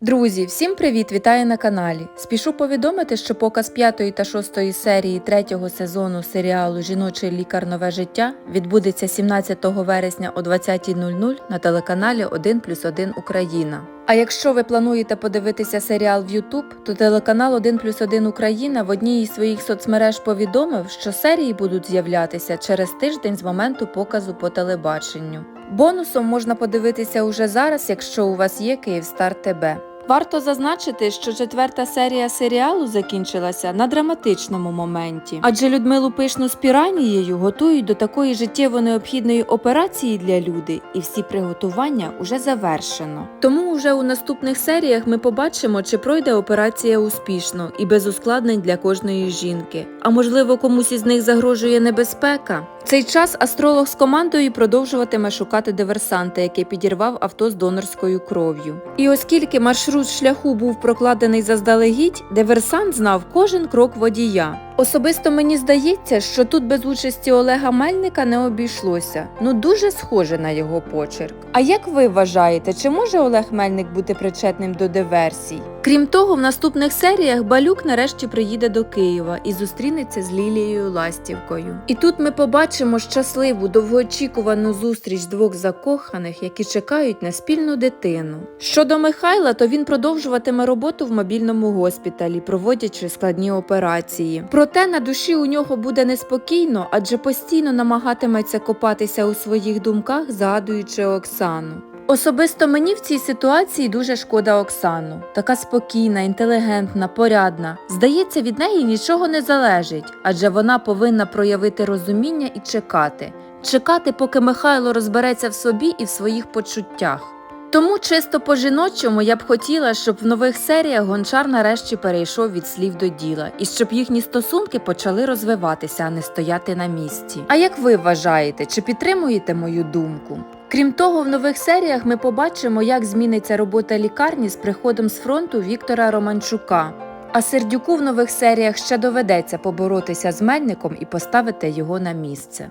Друзі, всім привіт! Вітаю на каналі. Спішу повідомити, що показ п'ятої та шостої серії третього сезону серіалу Жіночий лікар нове життя відбудеться 17 вересня о 20.00 на телеканалі 1 плюс 1 Україна. А якщо ви плануєте подивитися серіал в YouTube, то телеканал 1 плюс 1 Україна в одній із своїх соцмереж повідомив, що серії будуть з'являтися через тиждень з моменту показу по телебаченню. Бонусом можна подивитися уже зараз, якщо у вас є Київстар ТБ. Варто зазначити, що четверта серія серіалу закінчилася на драматичному моменті, адже Людмилу Пишну з піранією готують до такої життєво необхідної операції для люди, і всі приготування уже завершено. Тому вже у наступних серіях ми побачимо, чи пройде операція успішно і без ускладнень для кожної жінки. А можливо, комусь із них загрожує небезпека. Цей час астролог з командою продовжуватиме шукати диверсанта, який підірвав авто з донорською кров'ю. І оскільки маршрут шляху був прокладений заздалегідь, диверсант знав кожен крок водія. Особисто мені здається, що тут без участі Олега Мельника не обійшлося. Ну дуже схоже на його почерк. А як ви вважаєте, чи може Олег Мельник бути причетним до диверсій? Крім того, в наступних серіях Балюк нарешті приїде до Києва і зустрінеться з Лілією Ластівкою. І тут ми побачимо щасливу довгоочікувану зустріч двох закоханих, які чекають на спільну дитину. Щодо Михайла, то він продовжуватиме роботу в мобільному госпіталі, проводячи складні операції. Проте на душі у нього буде неспокійно, адже постійно намагатиметься копатися у своїх думках, згадуючи Оксану. Особисто мені в цій ситуації дуже шкода Оксану. Така спокійна, інтелігентна, порядна. Здається, від неї нічого не залежить, адже вона повинна проявити розуміння і чекати. Чекати, поки Михайло розбереться в собі і в своїх почуттях. Тому чисто по-жіночому я б хотіла, щоб в нових серіях гончар нарешті перейшов від слів до діла, і щоб їхні стосунки почали розвиватися, а не стояти на місці. А як ви вважаєте, чи підтримуєте мою думку? Крім того, в нових серіях ми побачимо, як зміниться робота лікарні з приходом з фронту Віктора Романчука. А Сердюку в нових серіях ще доведеться поборотися з мельником і поставити його на місце.